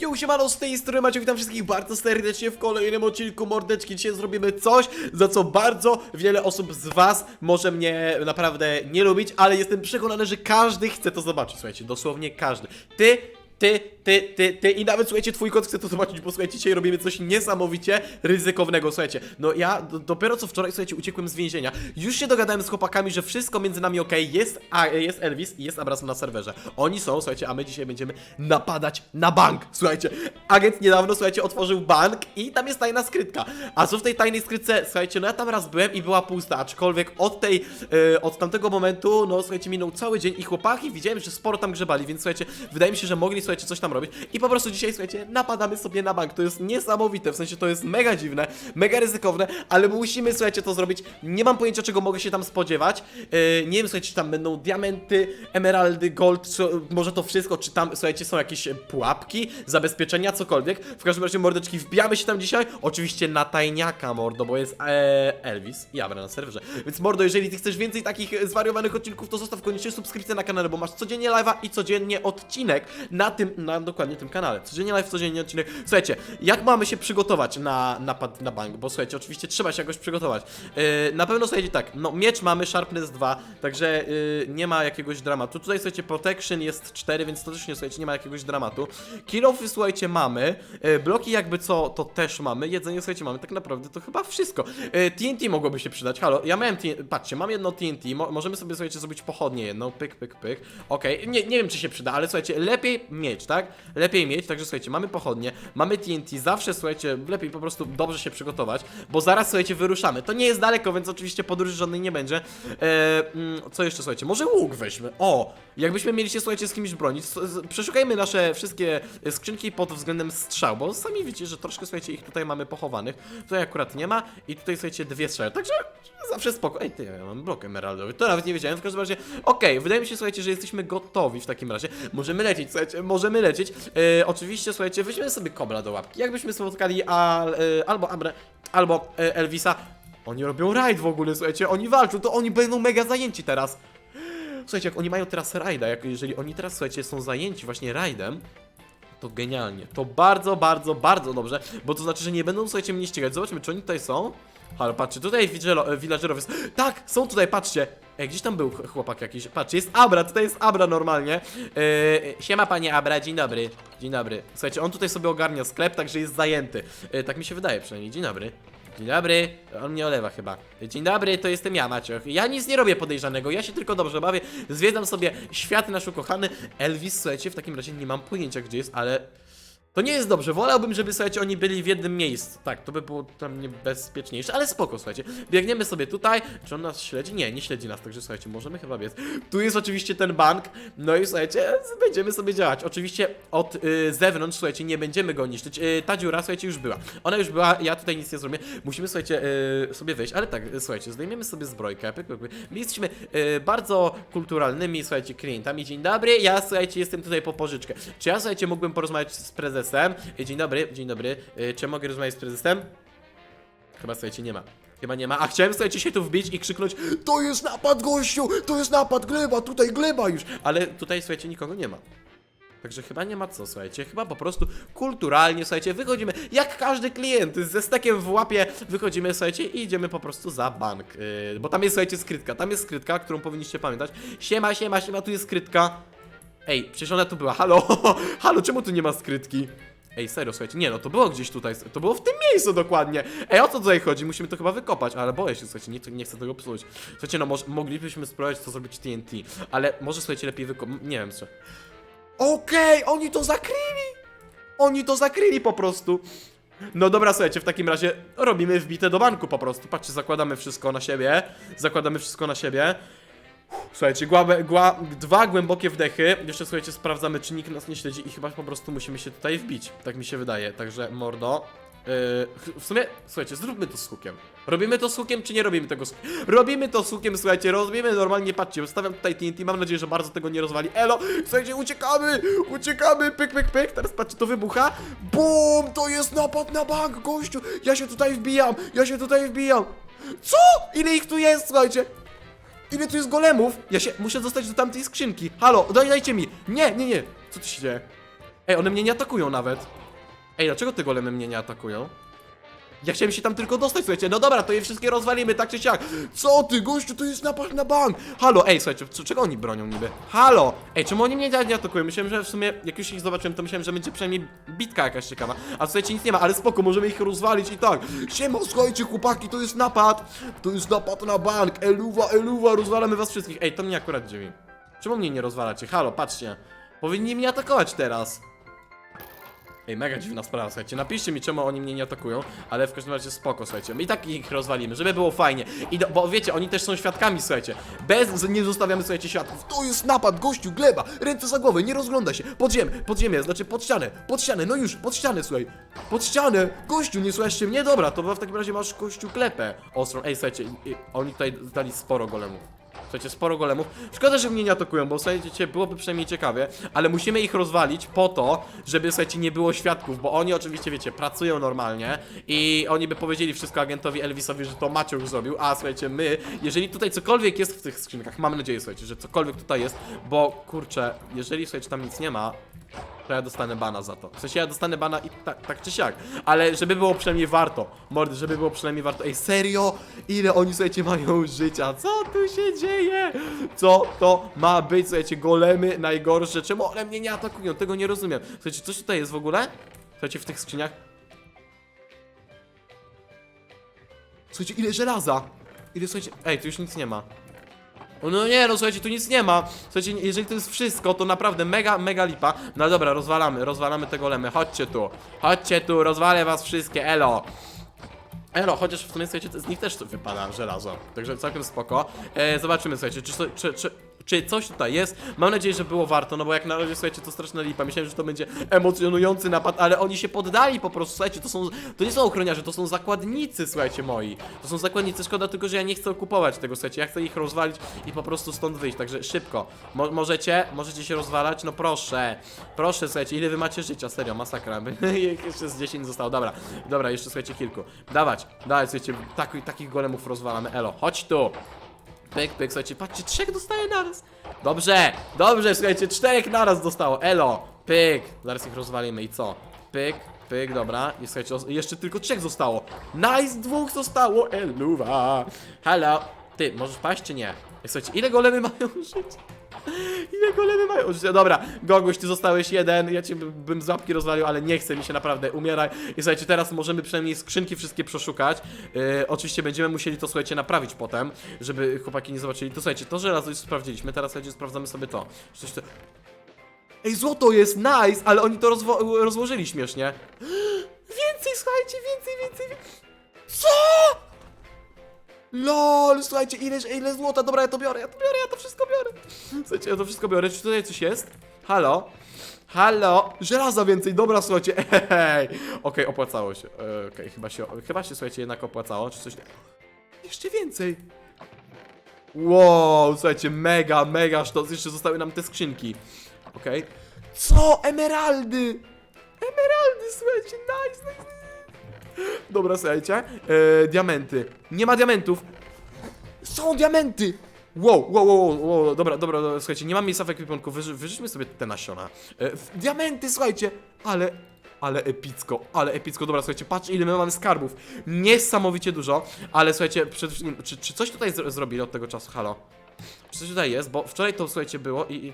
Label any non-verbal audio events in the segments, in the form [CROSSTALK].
Yo, siemano, z tej strony Maciek, witam wszystkich bardzo serdecznie w kolejnym odcinku Mordeczki. Dzisiaj zrobimy coś, za co bardzo wiele osób z was może mnie naprawdę nie lubić, ale jestem przekonany, że każdy chce to zobaczyć, słuchajcie, dosłownie każdy. Ty, ty, ty, ty, ty i nawet, słuchajcie, twój kot chce to zobaczyć, bo słuchajcie, dzisiaj robimy coś niesamowicie ryzykownego, słuchajcie. No ja do, dopiero co wczoraj, słuchajcie, uciekłem z więzienia. Już się dogadałem z chłopakami, że wszystko między nami ok, jest, a, jest Elvis i jest Abraham na serwerze. Oni są, słuchajcie, a my dzisiaj będziemy napadać na bank. Słuchajcie, agent niedawno, słuchajcie, otworzył bank i tam jest tajna skrytka. A co w tej tajnej skrytce, słuchajcie, no ja tam raz byłem i była pusta, aczkolwiek od tej, e, od tamtego momentu, no słuchajcie, minął cały dzień i chłopaki widziałem, że sporo tam grzebali, więc słuchajcie, wydaje mi się, że mogli, słuchajcie, coś tam robić i po prostu dzisiaj, słuchajcie, napadamy sobie na bank. To jest niesamowite, w sensie to jest mega dziwne, mega ryzykowne, ale musimy, słuchajcie, to zrobić. Nie mam pojęcia, czego mogę się tam spodziewać. E, nie wiem, słuchajcie, czy tam będą diamenty, emeraldy, gold, co, może to wszystko, czy tam, słuchajcie, są jakieś e, pułapki, zabezpieczenia, cokolwiek. W każdym razie, mordeczki, wbijamy się tam dzisiaj. Oczywiście na tajniaka, mordo, bo jest e, Elvis i Abra na serwerze. Więc, mordo, jeżeli ty chcesz więcej takich e, zwariowanych odcinków, to zostaw koniecznie subskrypcję na kanale, bo masz codziennie live'a i codziennie odcinek na tym, na dokładnie tym kanale. Codziennie live, codziennie odcinek. Słuchajcie, jak mamy się przygotować na napad na bank? Bo słuchajcie, oczywiście trzeba się jakoś przygotować. Yy, na pewno słuchajcie tak, no miecz mamy, Sharpness 2, także yy, nie ma jakiegoś dramatu. Tutaj słuchajcie, Protection jest 4, więc to też nie, słuchajcie, nie ma jakiegoś dramatu. Kill-offy, słuchajcie, mamy. Yy, bloki jakby co, to też mamy. Jedzenie, słuchajcie, mamy. Tak naprawdę to chyba wszystko. Yy, TNT mogłoby się przydać. Halo, ja miałem TNT, patrzcie, mam jedno TNT, Mo możemy sobie, słuchajcie, zrobić pochodnie jedną, pyk, pyk, pyk. Okej, nie, nie wiem, czy się przyda, ale słuchajcie, lepiej mieć, tak? Lepiej mieć, także słuchajcie, mamy pochodnie, mamy TNT, zawsze, słuchajcie, lepiej po prostu dobrze się przygotować, bo zaraz, słuchajcie, wyruszamy. To nie jest daleko, więc oczywiście podróży żadnej nie będzie. Eee, co jeszcze, słuchajcie, może łuk weźmy. O, jakbyśmy mieli się, słuchajcie, z kimś bronić, przeszukajmy nasze wszystkie skrzynki pod względem strzał, bo sami wiecie, że troszkę, słuchajcie, ich tutaj mamy pochowanych. Tutaj akurat nie ma i tutaj, słuchajcie, dwie strzały, także zawsze spoko. Ej, ty, ja mam blok emeraldowy, to nawet nie wiedziałem, w każdym razie, okej, wydaje mi się, słuchajcie, że jesteśmy gotowi w takim razie. Możemy lecieć, słuchajcie, możemy lecieć. E, oczywiście, słuchajcie, weźmiemy sobie kobla do łapki. Jakbyśmy spotkali al, e, albo Abre, albo e, Elvisa. Oni robią rajd w ogóle, słuchajcie, oni walczą, to oni będą mega zajęci teraz. Słuchajcie, jak oni mają teraz rajda, jak jeżeli oni teraz, słuchajcie, są zajęci właśnie rajdem, to genialnie. To bardzo, bardzo, bardzo dobrze, bo to znaczy, że nie będą, słuchajcie, mnie ścigać. Zobaczmy, czy oni tutaj są. Halo, patrzcie, tutaj e, villagerów jest. Tak, są tutaj, patrzcie. Ej, gdzieś tam był ch- chłopak jakiś. Patrzcie, jest Abra, tutaj jest Abra normalnie. Yy, siema panie Abra, dzień dobry. Dzień dobry. Słuchajcie, on tutaj sobie ogarnia sklep, także jest zajęty. Yy, tak mi się wydaje przynajmniej. Dzień dobry. Dzień dobry. On mnie olewa chyba. Dzień dobry, to jestem ja, Macioch. Ja nic nie robię podejrzanego, ja się tylko dobrze bawię. Zwiedzam sobie świat nasz ukochany. Elvis, słuchajcie, w takim razie nie mam pojęcia gdzie jest, ale... To nie jest dobrze, wolałbym, żeby słuchajcie, oni byli w jednym miejscu. Tak, to by było tam niebezpieczniejsze, ale spoko, słuchajcie. Biegniemy sobie tutaj. Czy on nas śledzi? Nie, nie śledzi nas, także słuchajcie, możemy chyba biec. Tu jest oczywiście ten bank, no i słuchajcie, będziemy sobie działać. Oczywiście od y, zewnątrz, słuchajcie, nie będziemy go niszczyć. Y, ta dziura, słuchajcie, już była. Ona już była, ja tutaj nic nie zrobię. Musimy, słuchajcie, y, sobie wyjść, ale tak, y, słuchajcie, zdejmiemy sobie zbrojkę. My jesteśmy y, bardzo kulturalnymi, słuchajcie, klientami. Dzień dobry, ja, słuchajcie, jestem tutaj po pożyczkę. Czy ja, słuchajcie, mógłbym porozmawiać z prezesem? Y, Dzień dobry, dzień dobry. Y, Czy mogę rozmawiać z prezesem? Chyba, słuchajcie, nie ma. Chyba nie ma. A chciałem, słuchajcie, się tu wbić i krzyknąć To jest napad, gościu! To jest napad, gleba, tutaj gleba już! Ale tutaj, słuchajcie, nikogo nie ma. Także chyba nie ma co, słuchajcie. Chyba po prostu kulturalnie, słuchajcie, wychodzimy jak każdy klient ze stekiem w łapie. Wychodzimy, słuchajcie, i idziemy po prostu za bank. Yy, bo tam jest, słuchajcie, skrytka. Tam jest skrytka, którą powinniście pamiętać. Siema, siema, siema, tu jest skrytka. Ej, przecież ona tu była. Halo, [LAUGHS] halo, czemu tu nie ma skrytki? Ej, serio, słuchajcie, nie no, to było gdzieś tutaj, to było w tym miejscu dokładnie. Ej, o co tutaj chodzi? Musimy to chyba wykopać, ale boję się, słuchajcie, nie, nie chcę tego psuć. Słuchajcie, no może, moglibyśmy spróbować to zrobić TNT, ale może, słuchajcie, lepiej wykopać, nie wiem co. Okej, oni to zakryli! Oni to zakryli po prostu. No dobra, słuchajcie, w takim razie robimy wbite do banku po prostu. Patrzcie, zakładamy wszystko na siebie. Zakładamy wszystko na siebie. Słuchajcie, gła, dwa głębokie wdechy. Jeszcze słuchajcie, sprawdzamy, czy nikt nas nie śledzi i chyba po prostu musimy się tutaj wbić. Tak mi się wydaje. Także mordo. Yy, w sumie, słuchajcie, zróbmy to z hukiem. Robimy to z hukiem, czy nie robimy tego z? Robimy to z hukiem, słuchajcie, robimy normalnie, patrzcie, ustawiam tutaj TNT, mam nadzieję, że bardzo tego nie rozwali. Elo, słuchajcie, uciekamy, uciekamy, pyk, pyk, pyk, teraz patrzcie, to wybucha. Bum, to jest napad na bank, gościu, ja się tutaj wbijam, ja się tutaj wbijam. Co? Ile ich tu jest, słuchajcie? Ile tu jest golemów? Ja się muszę dostać do tamtej skrzynki. Halo, daj, dajcie mi. Nie, nie, nie. Co tu się dzieje? Ej, one mnie nie atakują nawet. Ej, dlaczego te golemy mnie nie atakują? Ja chciałem się tam tylko dostać, słuchajcie. No dobra, to je wszystkie rozwalimy, tak czy siak. Co ty, gościu, to jest napad na bank. Halo, ej, słuchajcie, c- czego oni bronią niby? Halo! Ej, czemu oni mnie nie, nie atakują? Myślałem, że w sumie, jak już ich zobaczyłem, to myślałem, że będzie przynajmniej bitka jakaś ciekawa. A słuchajcie, nic nie ma, ale spoko, możemy ich rozwalić i tak. Siema, słuchajcie, chłopaki, to jest napad. To jest napad na bank. Eluwa, eluwa, rozwalamy was wszystkich. Ej, to mnie akurat dziwi. Czemu mnie nie rozwalacie? Halo, patrzcie. Powinni mnie atakować teraz. Ej, mega dziwna sprawa, słuchajcie. Napiszcie mi, czemu oni mnie nie atakują, ale w każdym razie spoko, słuchajcie. My i tak ich rozwalimy, żeby było fajnie. I do, bo wiecie, oni też są świadkami, słuchajcie. Bez, nie zostawiamy, słuchajcie, świadków. To jest napad, gościu, gleba, ręce za głowę, nie rozgląda się. Pod ziemię, pod ziemię, znaczy pod ścianę, pod ścianę, no już, pod ścianę, słuchaj. Pod ścianę, gościu, nie słuchacie mnie? Dobra, to w takim razie masz, gościu, klepę ostrą. Ej, słuchajcie, i, i, oni tutaj dali sporo golemów. Słuchajcie, sporo golemów. Szkoda, że mnie nie atakują, bo słuchajcie, byłoby przynajmniej ciekawie, ale musimy ich rozwalić po to, żeby słuchajcie, nie było świadków, bo oni oczywiście, wiecie, pracują normalnie i oni by powiedzieli wszystko agentowi Elvisowi, że to Maciuch zrobił, a słuchajcie, my, jeżeli tutaj cokolwiek jest w tych skrzynkach, mam nadzieję, słuchajcie, że cokolwiek tutaj jest, bo kurczę, jeżeli słuchajcie, tam nic nie ma, to ja dostanę bana za to. W sensie ja dostanę bana i tak, tak czy siak. Ale żeby było przynajmniej warto. Mordy, żeby było przynajmniej warto. Ej, serio? Ile oni, słuchajcie, mają życia? Co tu się dzieje? Co to ma być, słuchajcie, golemy najgorsze? Czemu one mnie nie atakują? Tego nie rozumiem. Słuchajcie, coś tutaj jest w ogóle? Słuchajcie, w tych skrzyniach. Słuchajcie, ile żelaza? Ile, słuchajcie... Ej, tu już nic nie ma. No nie, no słuchajcie, tu nic nie ma. Słuchajcie, jeżeli to jest wszystko, to naprawdę mega, mega lipa. No dobra, rozwalamy, rozwalamy te golemy. Chodźcie tu, chodźcie tu, rozwalę was wszystkie, elo. Elo, chociaż w sumie, słuchajcie, z nich też wypada żelazo. Także całkiem spoko. E, zobaczymy, słuchajcie, czy, czy, czy, czy coś tutaj jest. Mam nadzieję, że było warto, no bo jak na razie, słuchajcie, to straszna lipa. Myślałem, że to będzie emocjonujący napad, ale oni się poddali po prostu, słuchajcie, to są, to nie są ochroniarze, to są zakładnicy, słuchajcie, moi. To są zakładnicy, szkoda tylko, że ja nie chcę okupować tego, słuchajcie, ja chcę ich rozwalić i po prostu stąd wyjść, także szybko. Mo możecie, możecie się rozwalać, no proszę. Proszę, słuchajcie, ile wy macie życia, serio, masakra. [LAUGHS] jeszcze z 10 zostało, dobra. Dobra, jeszcze, słuchajcie, kilku. Dawać, dawać, słuchajcie, tak, takich golemów rozwalamy, elo, chodź tu. Pyk, pyk, słuchajcie, patrzcie, trzech dostaje naraz. Dobrze, dobrze, słuchajcie, czterech naraz dostało, elo, pyk. Zaraz ich rozwalimy i co? Pyk, pyk, dobra. I słuchajcie, jeszcze tylko trzech zostało. Nice, dwóch zostało, eluwa. Halo, ty, możesz paść czy nie? Słuchajcie, ile golemy [LAUGHS] mają żyć? Ile golemy mają? Dobra, Goguś, ty zostałeś jeden, ja cię by- bym z łapki rozwalił, ale nie chce mi się naprawdę, umieraj. I słuchajcie, teraz możemy przynajmniej skrzynki wszystkie przeszukać. Yy, oczywiście będziemy musieli to, słuchajcie, naprawić potem, żeby chłopaki nie zobaczyli. To słuchajcie, to żelazo już sprawdziliśmy, teraz słuchajcie, sprawdzamy sobie to. Coś to... Ej, złoto jest, nice, ale oni to rozwo- rozłożyli śmiesznie. [GASPS] Więcej, słuchajcie, więcej, więcej, więcej. Co? LOL, słuchajcie, ile, ile złota, dobra, ja to biorę, ja to biorę, ja to wszystko biorę. Słuchajcie, ja to wszystko biorę, czy tutaj coś jest? Halo? Halo? Żelaza więcej, dobra, słuchajcie, [LAUGHS] ej. Okej, opłacało się, E, okej, chyba się, chyba się, słuchajcie, jednak opłacało, czy coś... Jeszcze więcej. Wow, słuchajcie, mega, mega sztos, jeszcze zostały nam te skrzynki. Okej. Co? Emeraldy! Emeraldy, słuchajcie, nice, nice, nice. Dobra, słuchajcie. E, diamenty. Nie ma diamentów. Są diamenty! Wow, wow, wow, wow, dobra, dobra, dobra, słuchajcie, nie mam miejsca w ekwipunku, Wyży, wyrzućmy sobie te nasiona. E, diamenty, słuchajcie, ale, ale epicko, ale epicko, dobra, słuchajcie, patrz ile my mamy skarbów, niesamowicie dużo, ale słuchajcie, przede czy, czy coś tutaj zro zrobili od tego czasu, halo? Czy coś tutaj jest, bo wczoraj to, słuchajcie, było i... i...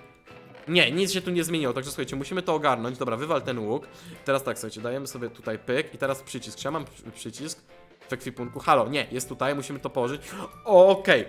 Nie, nic się tu nie zmieniło, także słuchajcie, musimy to ogarnąć. Dobra, wywal ten łuk. Teraz tak, słuchajcie, dajemy sobie tutaj pyk i teraz przycisk. Czy ja mam przy- przycisk w ekwipunku? Halo, nie, jest tutaj, musimy to położyć. Okej.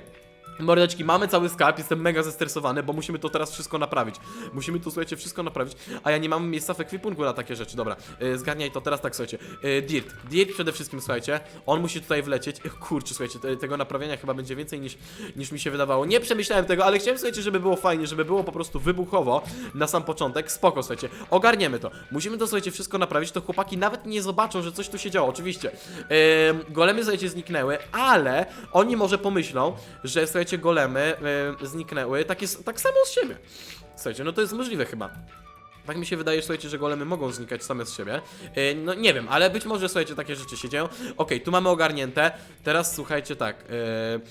Mordeczki, mamy cały skarb, jestem mega zestresowany, bo musimy to teraz wszystko naprawić. Musimy to, słuchajcie, wszystko naprawić, a ja nie mam miejsca w ekwipunku na takie rzeczy. Dobra, yy, zgarniaj to teraz tak, słuchajcie. Yy, Dirt, Dirt przede wszystkim, słuchajcie, on musi tutaj wlecieć. Yy, kurczę, słuchajcie, te, tego naprawiania chyba będzie więcej niż, niż mi się wydawało. Nie przemyślałem tego, ale chciałem, słuchajcie, żeby było fajnie, żeby było po prostu wybuchowo na sam początek. Spoko, słuchajcie, ogarniemy to. Musimy to, słuchajcie, wszystko naprawić, to chłopaki nawet nie zobaczą, że coś tu się działo, oczywiście. Yy, golemy, słuchajcie, zniknęły, ale oni może pomyślą, że, słuchajcie, golemy yy, zniknęły takie, s- tak samo z siebie. Słuchajcie, no to jest możliwe chyba. Tak mi się wydaje, słuchajcie, że golemy mogą znikać same z siebie. Yy, no nie wiem, ale być może, słuchajcie, takie rzeczy się dzieją. Okej, tu mamy ogarnięte. Teraz słuchajcie tak. Yy,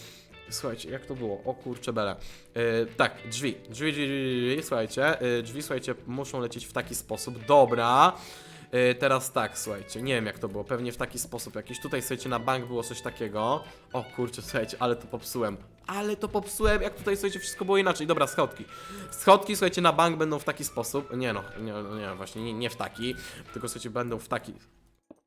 Słuchajcie, jak to było? O kurcze bele. Yy, tak, drzwi. Drzwi, drzwi, drzwi, słuchajcie. Yy, drzwi, słuchajcie, muszą lecieć w taki sposób. Dobra. Yy, teraz tak, słuchajcie, nie wiem jak to było, pewnie w taki sposób jakiś. Tutaj, słuchajcie, na bank było coś takiego. O kurczę, słuchajcie, ale to popsułem. Ale to popsułem, jak tutaj, słuchajcie, wszystko było inaczej. Dobra, schodki. Schodki, słuchajcie, na bank będą w taki sposób. Nie no, nie, nie właśnie, nie, nie w taki, tylko, słuchajcie, będą w taki...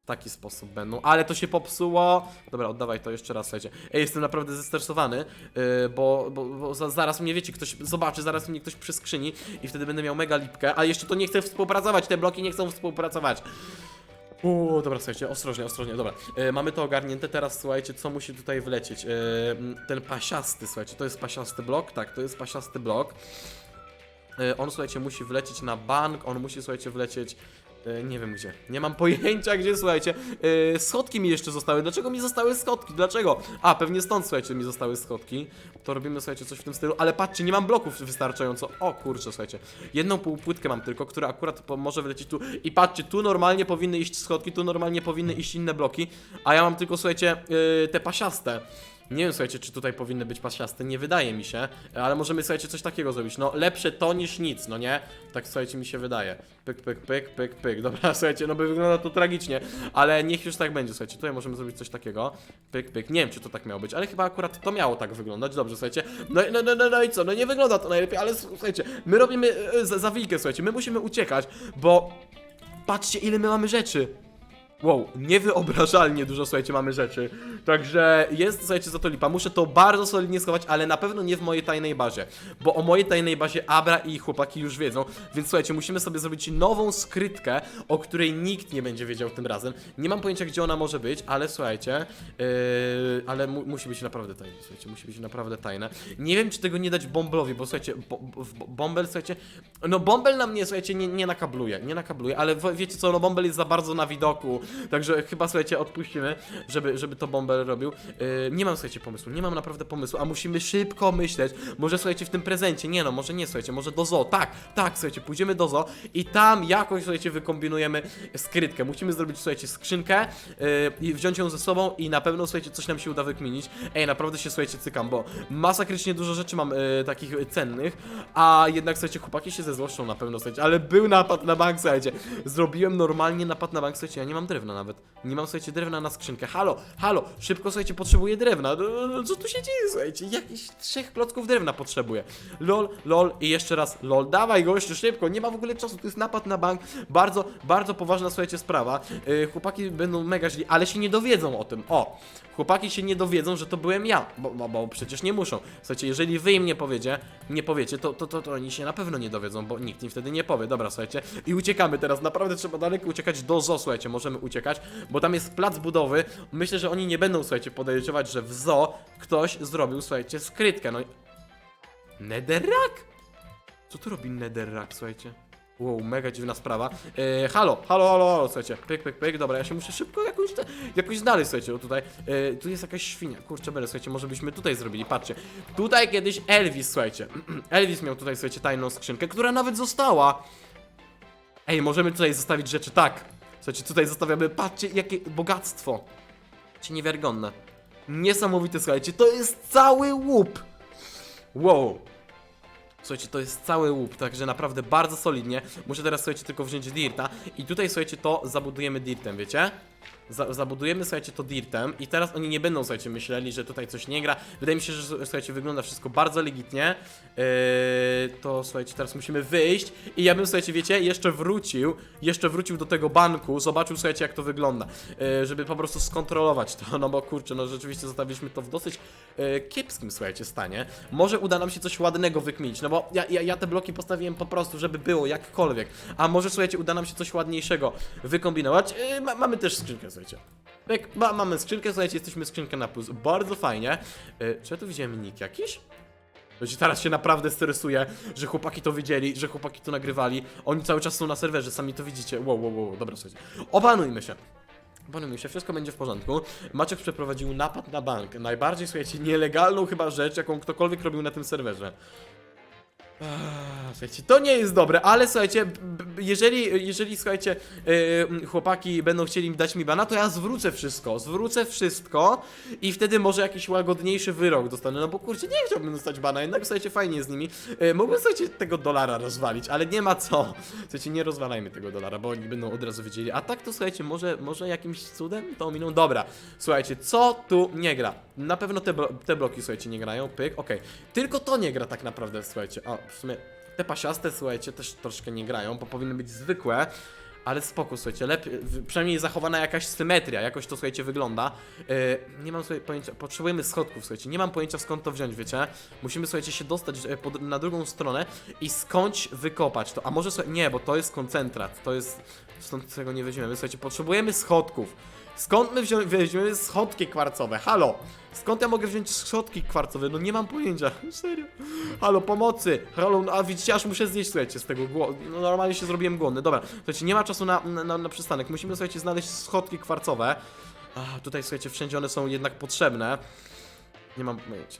Taki sposób będą, ale to się popsuło. Dobra, oddawaj to jeszcze raz, słuchajcie. Ej, jestem naprawdę zestresowany, yy, bo, bo, bo za, zaraz mnie, wiecie, ktoś zobaczy, zaraz mnie ktoś przy skrzyni i wtedy będę miał mega lipkę, a jeszcze to nie chcę współpracować, te bloki nie chcą współpracować. Uuu, dobra, słuchajcie, ostrożnie, ostrożnie, dobra. E, mamy to ogarnięte, teraz słuchajcie, co musi tutaj wlecieć. E, ten pasiasty, słuchajcie, to jest pasiasty blok? Tak, to jest pasiasty blok. E, on, słuchajcie, musi wlecieć na bank, on musi, słuchajcie, wlecieć... e, Nie wiem gdzie. Nie mam pojęcia gdzie, słuchajcie. E, schodki mi jeszcze zostały. Dlaczego mi zostały schodki? Dlaczego? A, pewnie stąd, słuchajcie, mi zostały schodki. To robimy, słuchajcie, coś w tym stylu. Ale patrzcie, nie mam bloków wystarczająco. O kurczę, słuchajcie. Jedną półpłytkę mam tylko, która akurat może wlecieć tu. I patrzcie, tu normalnie powinny iść schodki, tu normalnie powinny iść inne bloki. A ja mam tylko, słuchajcie, e, te pasiaste. Nie wiem, słuchajcie, czy tutaj powinny być pasiaste, nie wydaje mi się, ale możemy, słuchajcie, coś takiego zrobić. No, lepsze to niż nic, no nie? Tak, słuchajcie, mi się wydaje. Pyk, pyk, pyk, pyk, pyk. Dobra, [LAUGHS] słuchajcie, no by wygląda to tragicznie, ale niech już tak będzie, słuchajcie. Tutaj możemy zrobić coś takiego. Pyk, pyk. Nie wiem, czy to tak miało być, ale chyba akurat to miało tak wyglądać. Dobrze, słuchajcie. No, no, no, no, no i co? No nie wygląda to najlepiej, ale słuchajcie, my robimy e, za- zawijkę, słuchajcie. My musimy uciekać, bo patrzcie, ile my mamy rzeczy. Wow, niewyobrażalnie dużo, słuchajcie, mamy rzeczy. Także jest, słuchajcie, za to lipa. Muszę to bardzo solidnie schować, ale na pewno nie w mojej tajnej bazie. Bo o mojej tajnej bazie Abra i chłopaki już wiedzą. Więc słuchajcie, musimy sobie zrobić nową skrytkę, o której nikt nie będzie wiedział tym razem. Nie mam pojęcia, gdzie ona może być, ale słuchajcie, yy, ale mu, musi być naprawdę tajne, słuchajcie, musi być naprawdę tajne. Nie wiem, czy tego nie dać Bomblowi, bo słuchajcie, Bombel, słuchajcie, no Bombel na mnie, słuchajcie, nie, nie nakabluje, nie nakabluje, ale wiecie co, no Bombel jest za bardzo na widoku, także chyba, słuchajcie, odpuścimy, żeby, żeby to Bombel robił. Yy, nie mam, słuchajcie, pomysłu, nie mam naprawdę pomysłu, a musimy szybko myśleć, może, słuchajcie, w tym prezencie, nie no, może nie, słuchajcie, może do zoo, tak, tak, słuchajcie, pójdziemy do zoo i tam jakoś, słuchajcie, wykombinujemy skrytkę, musimy zrobić, słuchajcie, skrzynkę yy, i wziąć ją ze sobą i na pewno, słuchajcie, coś nam się uda wykminić. Ej, naprawdę się, słuchajcie, cykam, bo masakrycznie dużo rzeczy mam yy, takich cennych, a jednak, słuchajcie, chłopaki się ze na pewno, słuchajcie, ale był napad na bank, słuchajcie, zrobiłem normalnie napad na bank, słuchajcie, ja nie mam drewna nawet, nie mam, słuchajcie, drewna na skrzynkę, halo, halo, szybko, słuchajcie, potrzebuję drewna, co tu się dzieje, słuchajcie, jakichś trzech klocków drewna potrzebuję, lol, lol i jeszcze raz, lol, dawaj gościu, szybko, nie ma w ogóle czasu, to jest napad na bank, bardzo, bardzo poważna, słuchajcie, sprawa, yy, chłopaki będą mega źli, ale się nie dowiedzą o tym, o, chłopaki się nie dowiedzą, że to byłem ja, bo, bo, bo przecież nie muszą, słuchajcie, jeżeli wy im nie powiecie, nie powiecie, to, to, to, to oni się na pewno nie dowiedzą, bo nikt im wtedy nie powie, dobra, słuchajcie, i uciekamy teraz, naprawdę trzeba daleko uciekać do zoo, słuchajcie, możemy uciekać, bo tam jest plac budowy, myślę, że oni nie będą, słuchajcie, podejrzewać, że w zoo ktoś zrobił, słuchajcie, skrytkę, no i... Netherrack? Co tu robi Netherrack, słuchajcie? Wow, mega dziwna sprawa. E, halo, halo, halo, halo, słuchajcie. Pyk, pyk, pyk, dobra, ja się muszę szybko jakoś, te, jakoś znaleźć, słuchajcie, o tutaj. E, tu jest jakaś świnia, kurczę bele, słuchajcie, może byśmy tutaj zrobili, patrzcie. Tutaj kiedyś Elvis, słuchajcie. [CLEARS THROAT] Elvis miał tutaj, słuchajcie, tajną skrzynkę, która nawet została. Ej, możemy tutaj zostawić rzeczy, tak. Słuchajcie, tutaj zostawiamy, patrzcie, jakie bogactwo.Cie niewiarygodne. Niesamowite, słuchajcie, to jest cały łup. Wow. Słuchajcie, to jest cały łup, także naprawdę bardzo solidnie. Muszę teraz, słuchajcie, tylko wziąć dirta i tutaj, słuchajcie, to zabudujemy dirtem, wiecie? Za zabudujemy, słuchajcie, to dirtem i teraz oni nie będą, słuchajcie, myśleli, że tutaj coś nie gra. Wydaje mi się, że, słuchajcie, wygląda wszystko bardzo legitnie. Yy, to, słuchajcie, teraz musimy wyjść i ja bym, słuchajcie, wiecie, jeszcze wrócił, jeszcze wrócił do tego banku, zobaczył, słuchajcie, jak to wygląda, yy, żeby po prostu skontrolować to, no bo kurczę, no rzeczywiście zostawiliśmy to w dosyć yy, kiepskim, słuchajcie, stanie. Może uda nam się coś ładnego wykminić, no bo ja, ja, ja te bloki postawiłem po prostu, żeby było jakkolwiek, a może, słuchajcie, uda nam się coś ładniejszego wykombinować. Yy, ma, mamy też skrzynkę, słuchajcie. Jak ma, mamy skrzynkę, słuchajcie, jesteśmy skrzynkę na plus, bardzo fajnie. Yy, czy ja tu widziałem nick jakiś? Wiecie, teraz się naprawdę stresuję, że chłopaki to widzieli, że chłopaki to nagrywali. Oni cały czas są na serwerze, sami to widzicie. Wow, wow, wow, dobra, słuchajcie. Opanujmy się. Opanujmy się, wszystko będzie w porządku. Maciek przeprowadził napad na bank. Najbardziej, słuchajcie, nielegalną chyba rzecz, jaką ktokolwiek robił na tym serwerze. Eee, Słuchajcie, to nie jest dobre, ale słuchajcie, jeżeli, jeżeli słuchajcie, yy, chłopaki będą chcieli dać mi bana, to ja zwrócę wszystko, zwrócę wszystko i wtedy może jakiś łagodniejszy wyrok dostanę, no bo kurczę, nie chciałbym dostać bana, jednak słuchajcie, fajnie z nimi. Yy, mógłbym, słuchajcie, tego dolara rozwalić, ale nie ma co. Słuchajcie, nie rozwalajmy tego dolara, bo oni będą od razu wiedzieli. A tak to słuchajcie, może, może jakimś cudem to ominą. Dobra, słuchajcie, co tu nie gra? Na pewno te, blo te bloki, słuchajcie, nie grają, pyk, okej. Tylko to nie gra tak naprawdę, słuchajcie. O, w sumie te pasiaste, słuchajcie, też troszkę nie grają, bo powinny być zwykłe. Ale spoko, słuchajcie, lepiej, przynajmniej zachowana jakaś symetria, jakoś to, słuchajcie, wygląda. Yy, nie mam sobie pojęcia, potrzebujemy schodków, słuchajcie, nie mam pojęcia skąd to wziąć, wiecie. Musimy, słuchajcie, się dostać e, pod, na drugą stronę i skądś wykopać to. A może, słuchaj, nie, bo to jest koncentrat, to jest, stąd tego nie weźmiemy, słuchajcie, potrzebujemy schodków. Skąd my wzią- weźmiemy schodki kwarcowe? Halo! Skąd ja mogę wziąć schodki kwarcowe? No nie mam pojęcia, [LAUGHS] serio. Halo, pomocy! Halo, no, a widzicie, aż muszę zjeść, słuchajcie, z tego głodu. No normalnie się zrobiłem głodny. Dobra, słuchajcie, nie ma czasu na, na, na, przystanek. Musimy, słuchajcie, znaleźć schodki kwarcowe. Tutaj, słuchajcie, wszędzie one są jednak potrzebne. Nie mam pojęcia.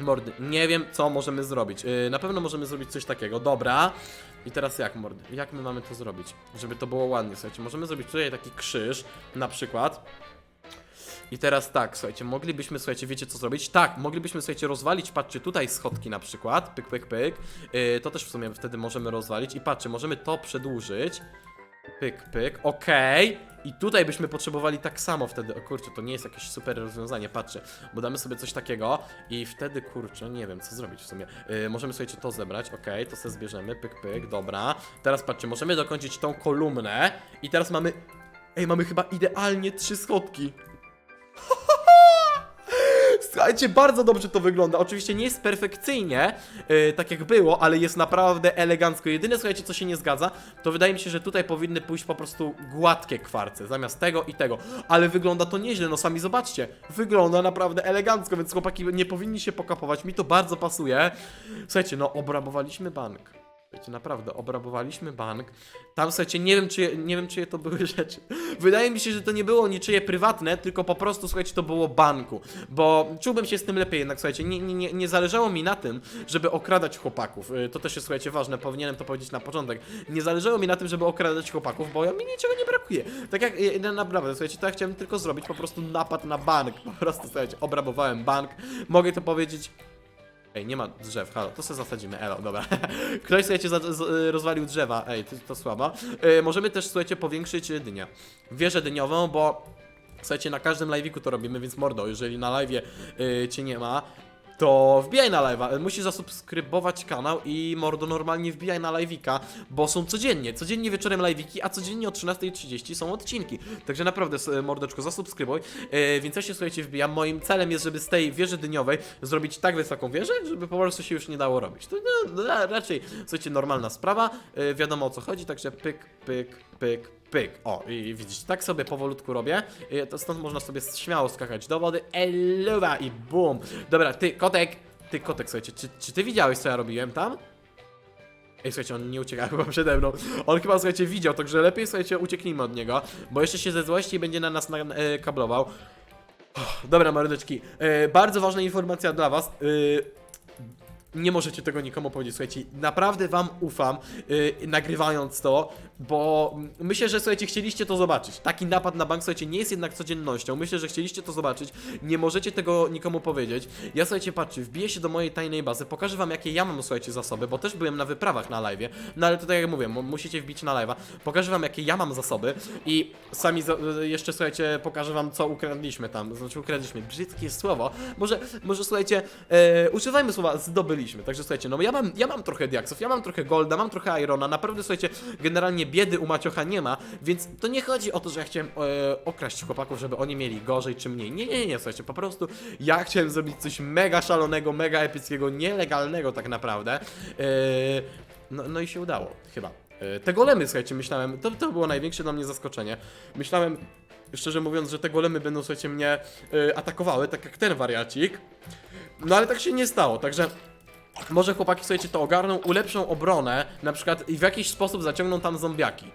Mordy, nie wiem co możemy zrobić. Yy, na pewno możemy zrobić coś takiego. Dobra. I teraz jak, mordy? Jak my mamy to zrobić? Żeby to było ładnie, słuchajcie. Możemy zrobić tutaj taki krzyż, na przykład. I teraz tak, słuchajcie, moglibyśmy, słuchajcie, wiecie co zrobić? Tak, moglibyśmy, słuchajcie, rozwalić, patrzcie, tutaj schodki na przykład, pyk, pyk, pyk. Yy, to też w sumie wtedy możemy rozwalić. I patrzcie, możemy to przedłużyć. Pyk, pyk, okej. I tutaj byśmy potrzebowali tak samo wtedy. O kurczę, to nie jest jakieś super rozwiązanie, patrzcie. Bo damy sobie coś takiego i wtedy, kurczę, nie wiem co zrobić w sumie. Yy, możemy, słuchajcie, to zebrać, okej, to sobie zbierzemy, pyk, pyk, dobra. Teraz patrzcie, możemy dokończyć tą kolumnę i teraz mamy... Ej, mamy chyba idealnie trzy schodki. [LAUGHS] Słuchajcie, bardzo dobrze to wygląda. Oczywiście nie jest perfekcyjnie, yy, tak jak było, ale jest naprawdę elegancko. Jedyne, słuchajcie, co się nie zgadza, to wydaje mi się, że tutaj powinny pójść po prostu gładkie kwarce, zamiast tego i tego. Ale wygląda to nieźle, no sami zobaczcie. Wygląda naprawdę elegancko, więc chłopaki nie powinni się pokapować. Mi to bardzo pasuje. Słuchajcie, no obrabowaliśmy bank. Słuchajcie, naprawdę, obrabowaliśmy bank. Tam, słuchajcie, nie wiem, czyje, nie wiem, czyje to były [LAUGHS] rzeczy. Wydaje mi się, że to nie było niczyje prywatne, tylko po prostu, słuchajcie, to było banku. Bo czułbym się z tym lepiej jednak, słuchajcie, nie, nie, nie, nie zależało mi na tym, żeby okradać chłopaków. Y, To też jest, słuchajcie, ważne, powinienem to powiedzieć na początek. Nie zależało mi na tym, żeby okradać chłopaków, bo ja mi niczego nie brakuje. Tak jak, y, naprawdę, słuchajcie, to ja chciałem tylko zrobić po prostu napad na bank. Po prostu, słuchajcie, obrabowałem bank. Mogę to powiedzieć Ej, nie ma drzew, halo, to sobie zasadzimy, elo, dobra. [LAUGHS] Ktoś, słuchajcie, rozwalił drzewa, ej, to, to słabo. Y, możemy też, słuchajcie, powiększyć dynię. Wieżę dyniową, bo, słuchajcie, na każdym live'iku to robimy, więc mordo, jeżeli na live'ie y, cię nie ma, to wbijaj na live'a, musisz zasubskrybować kanał i mordo normalnie wbijaj na live'ika, bo są codziennie, codziennie wieczorem live'iki, a codziennie o 13.30 są odcinki. Także naprawdę mordeczko zasubskrybuj, yy, więc ja się słuchajcie wbijam. Moim celem jest, żeby z tej wieży dyniowej zrobić tak wysoką wieżę, żeby po prostu się już nie dało robić. To no, ra- raczej, słuchajcie, normalna sprawa, yy, wiadomo o co chodzi, także pyk, pyk, pyk, pyk. O, i widzicie, tak sobie powolutku robię. To stąd można sobie śmiało skakać do wody. Eluwa i bum. Dobra, ty, kotek, ty, kotek, słuchajcie, czy, czy ty widziałeś, co ja robiłem tam? Ej, słuchajcie, on nie ucieka chyba przede mną. On chyba, słuchajcie, widział, także lepiej, słuchajcie, ucieknijmy od niego, bo jeszcze się ze złości będzie na nas na, e, kablował. Uff, Dobra, mordeczki, e, bardzo ważna informacja dla was. E, nie możecie tego nikomu powiedzieć, słuchajcie, naprawdę wam ufam, yy, nagrywając to, bo myślę, że słuchajcie, chcieliście to zobaczyć. Taki napad na bank, słuchajcie, nie jest jednak codziennością. Myślę, że chcieliście to zobaczyć. Nie możecie tego nikomu powiedzieć. Ja słuchajcie, patrzcie, wbiję się do mojej tajnej bazy, pokażę wam, jakie ja mam, słuchajcie, zasoby, bo też byłem na wyprawach na live, no ale tutaj jak mówię, mu- musicie wbić na live'a. Pokażę wam, jakie ja mam zasoby i sami jeszcze, słuchajcie, pokażę wam, co ukradliśmy tam. Znaczy, ukradliśmy, brzydkie słowo. Może, może słuchajcie, e, używajmy słowa zdobyliśmy. Także słuchajcie, no ja mam, ja mam trochę diaksów, ja mam trochę golda, mam trochę irona, naprawdę słuchajcie, generalnie biedy u Maciocha nie ma, więc to nie chodzi o to, że ja chciałem e, okraść chłopaków, żeby oni mieli gorzej czy mniej. Nie, nie, nie, słuchajcie, po prostu ja chciałem zrobić coś mega szalonego, mega epickiego, nielegalnego tak naprawdę. E, no, no i się udało, chyba. E, Te golemy, słuchajcie, myślałem, to, to było największe dla mnie zaskoczenie. Myślałem, szczerze mówiąc, że te golemy będą, słuchajcie, mnie e, atakowały, tak jak ten wariacik. No ale tak się nie stało, także może chłopaki, słuchajcie, to ogarną, ulepszą obronę, na przykład i w jakiś sposób zaciągną tam zombiaki.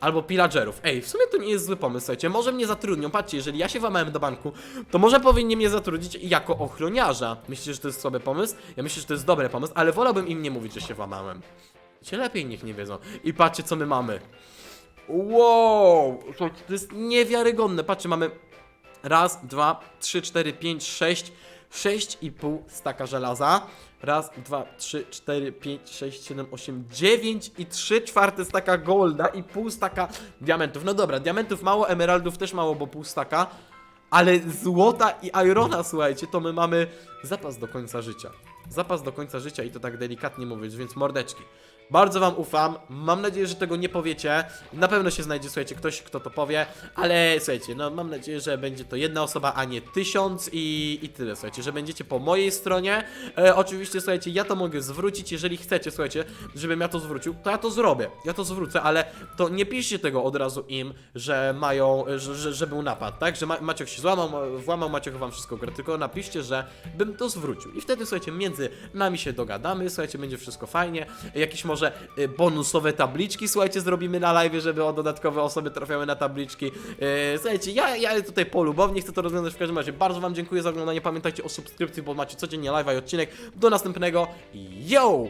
albo pillagerów. Ej, w sumie to nie jest zły pomysł, słuchajcie, może mnie zatrudnią, patrzcie, jeżeli ja się włamałem do banku, to może powinni mnie zatrudnić jako ochroniarza. Myślicie, że to jest słaby pomysł? Ja myślę, że to jest dobry pomysł, ale wolałbym im nie mówić, że się włamałem. Cię lepiej niech nie wiedzą. I patrzcie, co my mamy. Wow! To jest niewiarygodne. Patrzcie, mamy raz, dwa, trzy, cztery, pięć, sześć, sześć i pół staka żelaza. Raz, dwa, trzy, cztery, pięć, sześć, siedem, osiem, dziewięć i trzy czwarte staka golda i pół staka diamentów. No dobra, diamentów mało, emeraldów też mało, bo pół staka. Ale złota i irona, słuchajcie, to my mamy zapas do końca życia. Zapas do końca życia i to tak delikatnie mówić, więc mordeczki. Bardzo wam ufam, mam nadzieję, że tego nie powiecie. Na pewno się znajdzie, słuchajcie, ktoś, kto to powie, ale słuchajcie, no mam nadzieję, że będzie to jedna osoba, a nie tysiąc i, i tyle, słuchajcie, że będziecie po mojej stronie. E, oczywiście, słuchajcie, ja to mogę zwrócić, jeżeli chcecie, słuchajcie, żebym ja to zwrócił, to ja to zrobię, ja to zwrócę, ale to nie piszcie tego od razu im, że mają, że, że, że był napad, tak, że Ma Maciek się złamał, włamał, Maciek wam wszystko gra, tylko napiszcie, że bym to zwrócił. I wtedy, słuchajcie, między nami się dogadamy, słuchajcie, będzie wszystko fajnie, jakieś może y, bonusowe tabliczki, słuchajcie, zrobimy na live, żeby o dodatkowe osoby trafiały na tabliczki. Y, Słuchajcie, ja, ja tutaj polubownie chcę to rozwiązać w każdym razie. Bardzo wam dziękuję za oglądanie. Pamiętajcie o subskrypcji, bo macie codziennie live i odcinek. Do następnego. Yo!